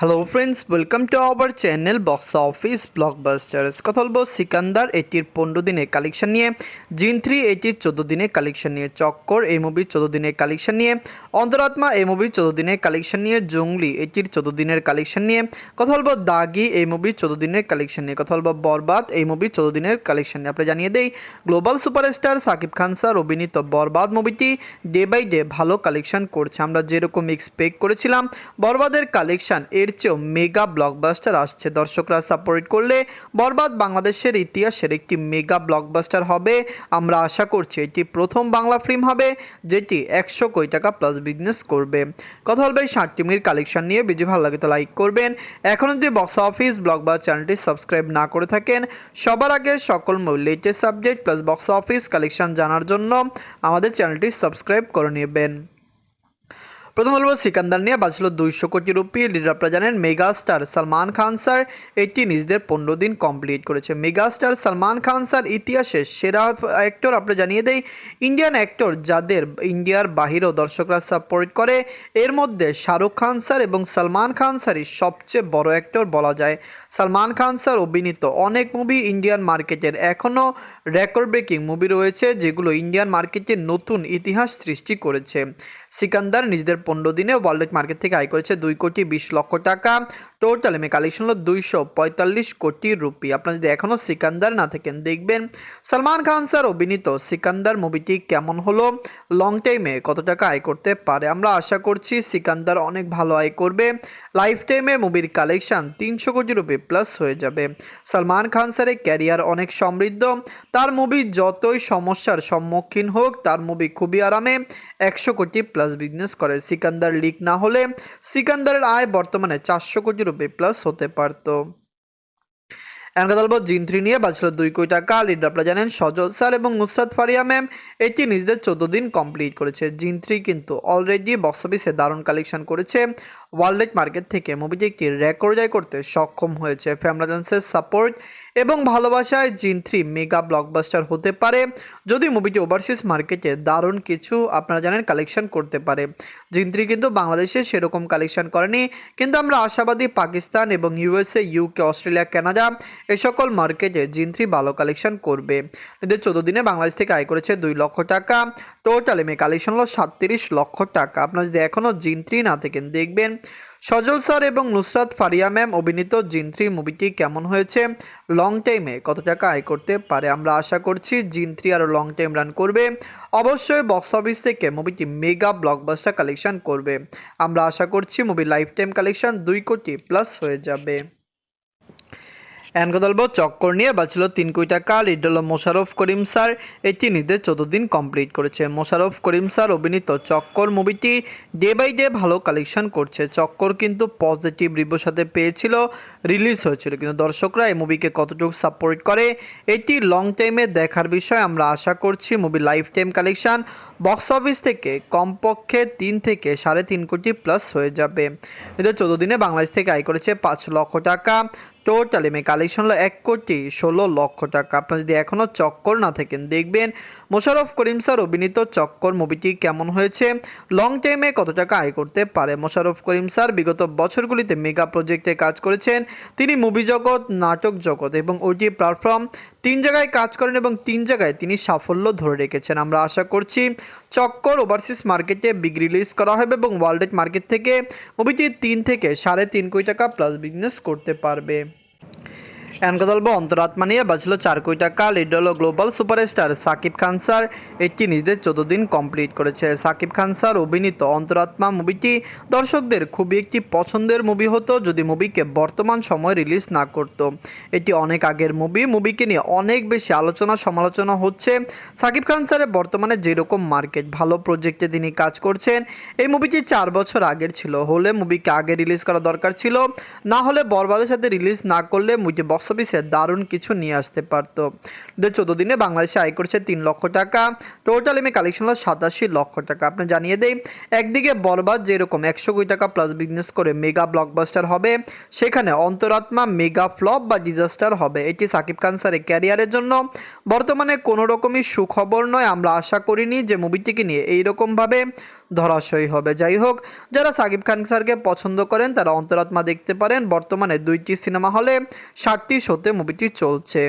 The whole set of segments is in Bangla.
Hello friends welcome to our channel box office blockbusters কথা বলব সিকান্দার এটির পনেরো দিনের কালেকশন নিয়ে, জিন থ্রি এটির চোদ্দ দিনের কালেকশন নিয়ে, চক্কর এই মুভির চোদ্দ দিনের কালেকশন নিয়ে, অন্তরাত্মা এই মুভির চোদ্দ দিনের কালেকশন নিয়ে, জঙ্গলি এটির চোদ্দ দিনের কালেকশন নিয়ে, কথা বলব দাগি এই মুভির চোদ্দ দিনের কালেকশন নিয়ে, কথা বলব বরবাদ এই মুভির চোদ্দ দিনের কালেকশন নিয়ে। আপনি জানিয়ে দেই global superstar Shakib Khan sir অভিনীত বরবাদ মুভিটি ডে বাই ডে ভালো কালেকশন করছে। আমরা যেরকম এক্সপেক্ট করেছিলাম, বরবাদের কালেকশন এর চেয়েও মেগা ব্লকবাস্টার আসছে। দর্শকরা সাপোর্ট করলে বরবাদ বাংলাদেশের ইতিহাসের একটি মেগা ব্লকবাস্টার হবে। আমরা আশা করছি এটি প্রথম বাংলা ফিল্ম হবে, যেটি একশো কোটি টাকা প্লাস বিজনেস করবে। কথা বলবে ষাট টিমির কালেকশন নিয়ে। বেশি ভালো লাগে তো লাইক করবেন। এখনও যদি বক্স অফিস ব্লগ বা চ্যানেলটি সাবস্ক্রাইব না করে থাকেন। সবার আগে সকল latest subject plus box office collection জানার জন্য আমাদের চ্যানেলটি সাবস্ক্রাইব করে নেবেন। প্রথম বলব সিকান্দার নিয়ে বাঁচল দুইশো কোটি রুপি। লিডার আপনারা জানেন mega star Salman Khan sir. এটি নিজেদের পনেরো দিন কমপ্লিট করেছে। Mega star Salman Khan sir, ইতিহাসের সেরা অ্যাক্টর আপনারা জানিয়ে দেই। ইন্ডিয়ান অ্যাক্টর যাদের ইন্ডিয়ার বাহিরেও দর্শকরা সাপোর্ট করে, এর মধ্যে শাহরুখ খান স্যার এবং সালমান খান স্যারই সবচেয়ে বড় অ্যাক্টর বলা যায়। সালমান খান স্যার অভিনীত অনেক মুভি ইন্ডিয়ান মার্কেটের এখনও রেকর্ড ব্রেকিং মুভি রয়েছে, যেগুলো ইন্ডিয়ান মার্কেটে নতুন ইতিহাস সৃষ্টি করেছে। সিকান্দার নিজেদের পনেরো দিনে ওয়ার্ল্ড মার্কেট থেকে আয় করেছে দুই কোটি বিশ লক্ষ টাকা। টোটাল এমএ কালেকশন হলো দুইশো পঁয়তাল্লিশ কোটি রুপি। আপনারা যদি এখনও সিকান্দার না থাকেন, দেখবেন সালমান খান স্যার অভিনীত সিকান্দার মুভিটি কেমন হলো লং টাইমে কত টাকা আয় করতে পারে? আমরা আশা করছি সিকান্দার অনেক ভালো আয় করবে। লাইফ টাইমে মুভির কালেকশন তিনশো কোটি রুপি প্লাস হয়ে যাবে। সালমান খান স্যারের ক্যারিয়ার অনেক সমৃদ্ধ। তার মুভি যতই সমস্যার সম্মুখীন হোক, তার মুভি খুবই আরামে একশো কোটি প্লাস বিজনেস করে। সিকান্দার লিক না হলে সিকান্দারের আয় বর্তমানে চারশো কোটি রুপি প্লাস হতে পারত। থ্রি নিয়ে বাঁচল দুই কোটি টাকা। লিড আপনারা জানেন, সজল স্যার এবং নুসরাত ফারিয়া ম্যাম এটি নিজেদের চোদ্দ দিন কমপ্লিট করেছে। জিন কিন্তু অলরেডি বক্স অফিসে দারুণ কালেকশন করেছে। ওয়ার্ল্ড মার্কেট থেকে মুভিটি একটি রেকর্ড জয় করতে সক্ষম হয়েছে। ফ্যামরাজন্সের সাপোর্ট এবং ভালোবাসায় জিন থ্রি মেগা ব্লকবাস্টার হতে পারে। যদি মুভিটি ওভারসিজ মার্কেটে দারুণ কিছু আপনারা জানেন কালেকশন করতে পারে। জিন থ্রি কিন্তু বাংলাদেশে সেরকম কালেকশন করেনি। কিন্তু আমরা আশাবাদী পাকিস্তান এবং ইউএসএ ইউকে অস্ট্রেলিয়া কানাডা এ সকল মার্কেটে জিন থ্রি ভালো কালেকশন করবে। এদের চোদ্দ দিনে বাংলাদেশ থেকে আয় করেছে দুই লক্ষ টাকা। টোটাল এমএ কালেকশন হলো সাতত্রিশ লক্ষ টাকা। আপনারা যদি এখনও জিন থ্রি না থাকেন দেখবেন সজল স্যার এবং নুসরাত ফারিয়া ম্যাম অভিনীত জিন থ্রি মুভিটি কেমন হয়েছে? লং টাইমে কত টাকা আয় করতে পারে আমরা আশা করছি জিন থ্রি আরও লং টাইম রান করবে। অবশ্যই বক্স অফিস থেকে মুভিটি মেগা ব্লকবাস্টার কালেকশন করবে। আমরা আশা করছি মুভি লাইফ টাইম কালেকশন দুই কোটি প্লাস হয়ে যাবে। অ্যানগদলব চক্কর নিয়ে বাঁচল তিন কোটি টাকা। লিড হল মোশারফ করিম স্যার এটি নিজের চোদ্দ দিন কমপ্লিট করেছে। মোশারফ করিম স্যার অভিনীত চক্কর মুভিটি ডে বাই ডে ভালো কালেকশন করছে। চক্কর কিন্তু পজিটিভ রিভিউর সাথে পেয়েছিল রিলিজ হয়েছিল। কিন্তু দর্শকরা এই মুভিকে কতটুকু সাপোর্ট করে, এটি লং টাইমে দেখার বিষয়। আমরা আশা করছি movie lifetime collection box office থেকে কমপক্ষে তিন থেকে সাড়ে তিন কোটি প্লাস হয়ে যাবে। এদের চোদ্দ দিনে বাংলাদেশ থেকে আয় করেছে পাঁচ লক্ষ টাকা। টোটাল এমএ কালেকশন হলো এক কোটি ষোলো লক্ষ টাকা। আপনারা যদি এখনও চক্কর না থাকেন, দেখবেন মোশারফ করিম স্যার অভিনীত চক্কর মুভিটি কেমন হয়েছে? লং টাইমে কত টাকা আয় করতে পারে? মোশারফ করিম স্যার বিগত বছরগুলিতে মেগা প্রজেক্টে কাজ করেছেন। তিনি মুভি জগৎ, নাটক জগৎ এবং ওটি প্ল্যাটফর্ম তিন জায়গায় কাজ করেন এবং তিন জায়গায় তিনি সাফল্য ধরে রেখেছেন। আমরা আশা করছি চক্কর ওভারসিস মার্কেটে বিগ রিলিজ করা হবে এবং ওয়ার্ল্ড মার্কেট থেকে মুভিটি তিন থেকে সাড়ে তিন কোটি টাকা প্লাস বিজনেস করতে পারবে। অ্যানকদল্প অন্তরাত্মা নিয়ে বাঁচল চার কোটি টাকা। লিড হল global superstar Shakib Khan sir এটি নিজেদের চোদ্দ দিন কমপ্লিট করেছে। সাকিব খান স্যার অভিনীত অন্তরাত্মা মুভিটি দর্শকদের খুবই একটি পছন্দের মুভি হতো, যদি মুভিকে বর্তমান সময় রিলিজ না করতো। এটি অনেক আগের মুভি। মুভিকে নিয়ে অনেক বেশি আলোচনা সমালোচনা হচ্ছে। সাকিব খান স্যারের বর্তমানে যেরকম মার্কেট, ভালো প্রজেক্টে তিনি কাজ করছেন। এই মুভিটি চার বছর আগের ছিল। হলে মুভিকে আগে রিলিজ করা দরকার ছিল। না হলে বরবাদের সাথে রিলিজ না করলে মুভিটি বক্স অফিসে দারুণ কিছু নিয়ে আসতে পারতো। দু চোদ্দ দিনে বাংলাদেশে আয় করছে তিন লক্ষ টাকা। টোটাল এমনি কালেকশন হলো সাতাশি লক্ষ টাকা। আপনি জানিয়ে দেই, একদিকে বরবাদ যেরকম একশো কোটি টাকা প্লাস বিজনেস করে মেগা ব্লকবাস্টার হবে, সেখানে অন্তরাত্মা মেগা ফ্লপ বা ডিজাস্টার হবে। এটি সাকিব খান স্যারের ক্যারিয়ারের জন্য। বর্তমানে কোনো রকমই সুখবর নয়। আমরা আশা করিনি যে মুভিটিকে নিয়ে এইরকমভাবে ধরাশয়ী হবে। যাই হোক, যারা সাকিব খান স্যারকে পছন্দ করেন, তারা অন্তরাত্মা দেখতে পারেন। বর্তমানে দুইটি সিনেমা হলে ষাটটি শোতে মুভিটি চলছে।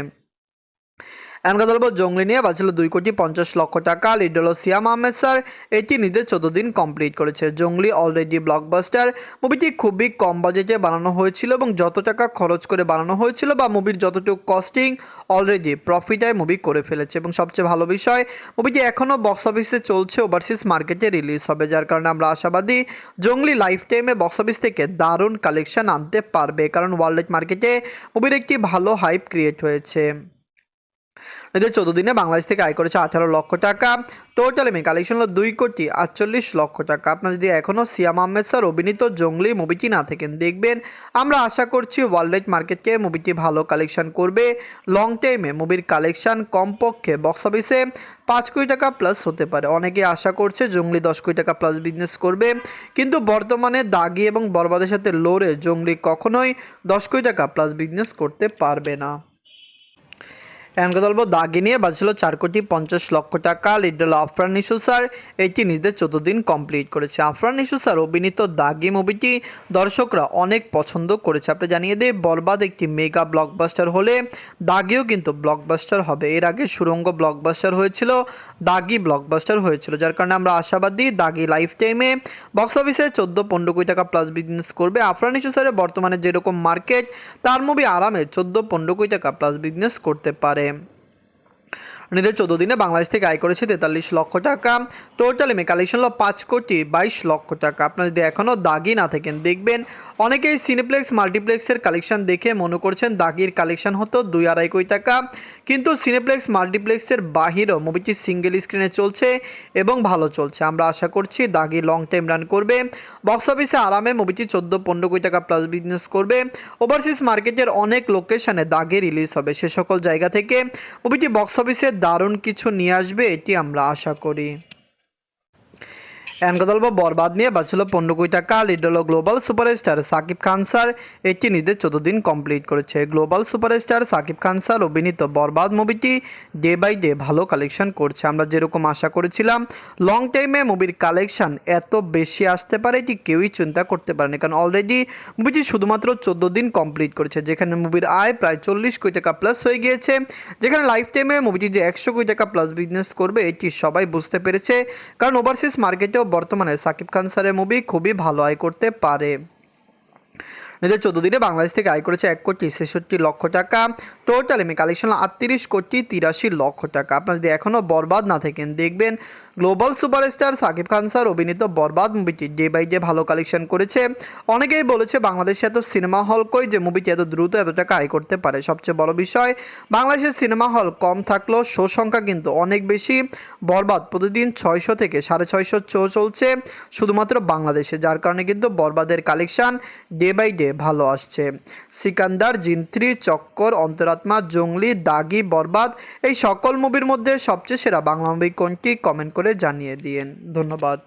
এমন কথা বলব, জঙ্গলি নিয়ে বাঁচল দুই কোটি পঞ্চাশ লক্ষ টাকা। লিড হলো সিয়াম আহমেদ স্যার, এটি নিজের চোদ্দ দিন কমপ্লিট করেছে। জঙ্গলি অলরেডি ব্লকবাস্টার মুভিটি খুবই কম বাজেটে বানানো হয়েছিল এবং যত টাকা খরচ করে বানানো হয়েছিল বা মুভির যতটুকু কস্টিং অলরেডি প্রফিটায় মুভি করে ফেলেছে। এবং সবচেয়ে ভালো বিষয় মুভিটি এখনও বক্স অফিসে চলছে ওভারসিজ মার্কেটে রিলিজ হবে, যার কারণে আমরা আশাবাদী জঙ্গলি লাইফ টাইমে বক্স অফিস থেকে দারুণ কালেকশন আনতে পারবে। কারণ ওয়ার্ল্ড মার্কেটে মুভির একটি ভালো হাইপ ক্রিয়েট হয়েছে। এদের চোদ্দ দিনে বাংলাদেশ থেকে আয় করেছে আঠারো লক্ষ টাকা। টোটাল এমএ কালেকশন হলো দুই কোটি আটচল্লিশ লক্ষ টাকা। আপনার যদি এখনও সিয়াম আহমেদ স্যার, অভিনীত জঙ্গলি মুভিটি না থাকেন, দেখবেন আমরা আশা করছি ওয়ার্ল্ড মার্কেটকে মুভিটি ভালো কালেকশন করবে। লং টাইমে মুভির কালেকশন কমপক্ষে বক্স অফিসে পাঁচ কোটি টাকা প্লাস হতে পারে। অনেকে আশা করছে জঙ্গলি দশ কোটি টাকা প্লাস বিজনেস করবে। কিন্তু বর্তমানে দাগি এবং বরবাদের সাথে লড়ে জঙ্গলি কখনোই দশ কোটি টাকা প্লাস বিজনেস করতে পারবে না। এমনকি বলব দাগি নিয়ে বাজছিল চার কোটি পঞ্চাশ লক্ষ টাকা। লিডল আফরান ইস্যু স্যার এটি নিজেদের চোদ্দ দিন কমপ্লিট করেছে। আফরান ইস্যু স্যার অভিনীত দাগি মুভিটি দর্শকরা অনেক পছন্দ করেছে। আপনি জানিয়ে দিই, বরবাদ একটি মেগা ব্লকবাস্টার হলে দাগিও কিন্তু ব্লকবাস্টার হবে। এর আগে সুরঙ্গ ব্লকবাস্টার হয়েছিল, দাগি ব্লকবাস্টার হয়েছিল, যার কারণে আমরা আশাবাদী দাগি লাইফ টাইমে বক্স অফিসে চোদ্দ পনেরো কোটি টাকা প্লাস বিজনেস করবে। আফরান ইস্যু স্যারের বর্তমানে যেরকম মার্কেট, তার মুভি আরামে চোদ্দ পনেরো কোটি টাকা প্লাস বিজনেস করতে পারে। padre নিজের চোদ্দ দিনে বাংলাদেশ থেকে আয় করেছে তেতাল্লিশ লক্ষ টাকা। টোটাল এমে কালেকশন হলো পাঁচ কোটি বাইশ লক্ষ টাকা। আপনার যদি এখনও দাগি না থাকেন, দেখবেন অনেকেই সিনেপ্লেক্স মাল্টিপ্লেক্সের কালেকশন দেখে মনে করছেন দাগির কালেকশন হতো দুই আড়াই কোটি টাকা। কিন্তু সিনেপ্লেক্স মাল্টিপ্লেক্সের বাহিরও মুভিটি সিঙ্গেল স্ক্রিনে চলছে এবং ভালো চলছে। আমরা আশা করছি দাগি লং টাইম রান করবে। বক্স অফিসে আরামে মুভিটি চোদ্দ পনেরো কোটি টাকা প্লাস বিজনেস করবে। ওভারসিজ মার্কেটের অনেক লোকেশনে দাগে রিলিজ হবে। সে সকল জায়গা থেকে মুভিটি বক্স অফিসে দারুণ কিছু নিয়ে আসবে এটি আমরা আশা করি। এনকদল্প বরবাদ নিয়ে বাঁচল পনেরো কোটি টাকা lead global superstar Shakib Khan sir. এটি নিজের চোদ্দ দিন কমপ্লিট করেছে। Global superstar Shakib Khan sir অভিনীত বরবাদ মুভিটি ডে বাই ডে ভালো কালেকশন করছে। আমরা যেরকম আশা করেছিলাম, লং টাইমে মুভির কালেকশন এত বেশি আসতে পারে এটি কেউই চিন্তা করতে পারেনি। কারণ অলরেডি মুভিটি শুধুমাত্র চোদ্দ দিন কমপ্লিট করেছে। যেখানে মুভির আয় প্রায় চল্লিশ কোটি টাকা প্লাস হয়ে গিয়েছে। যেখানে লাইফ টাইমে মুভিটি যে একশো কোটি টাকা প্লাস বিজনেস করবে, এটি সবাই বুঝতে পেরেছে। কারণ ওভারসিজ মার্কেটেও বর্তমানে সাকিব খান স্যারের মুভি খুবই ভালো আয় করতে পারে। নিজের চোদ্দ দিনে বাংলাদেশ থেকে আয় করেছে এক কোটি ছেষট্টি লক্ষ টাকা। টোটাল এমনি কালেকশন আটত্রিশ কোটি তিরাশি লক্ষ টাকা। আপনার যদি এখনও বরবাদ না থাকেন, দেখবেন global superstar Shakib Khan sir, অভিনীত বরবাদ মুভিটি ডে বাই ডে ভালো কালেকশন করেছে। অনেকেই বলেছে বাংলাদেশে এত সিনেমা হল কই যে মুভিটি এত দ্রুত এত টাকা আয় করতে পারে। সবচেয়ে বড় বিষয়, বাংলাদেশের সিনেমা হল কম থাকলেও শো সংখ্যা কিন্তু অনেক বেশি। বরবাদ প্রতিদিন ছয়শো থেকে সাড়ে ছয়শো শো চলছে শুধুমাত্র বাংলাদেশে, যার কারণে কিন্তু বরবাদের কালেকশন ডে বাই ডে ভালো আসছে। সিকান্দার, জিন্ত্রি, চক্কর, অন্তরাত্মা, জঙ্গলি, দাগি, বরবাদ, এই সকল মুভির মধ্যে সবচেয়ে সেরা বাংলা মুভি কোনটি? কমেন্ট করে জানিয়ে দিয়েন। ধন্যবাদ।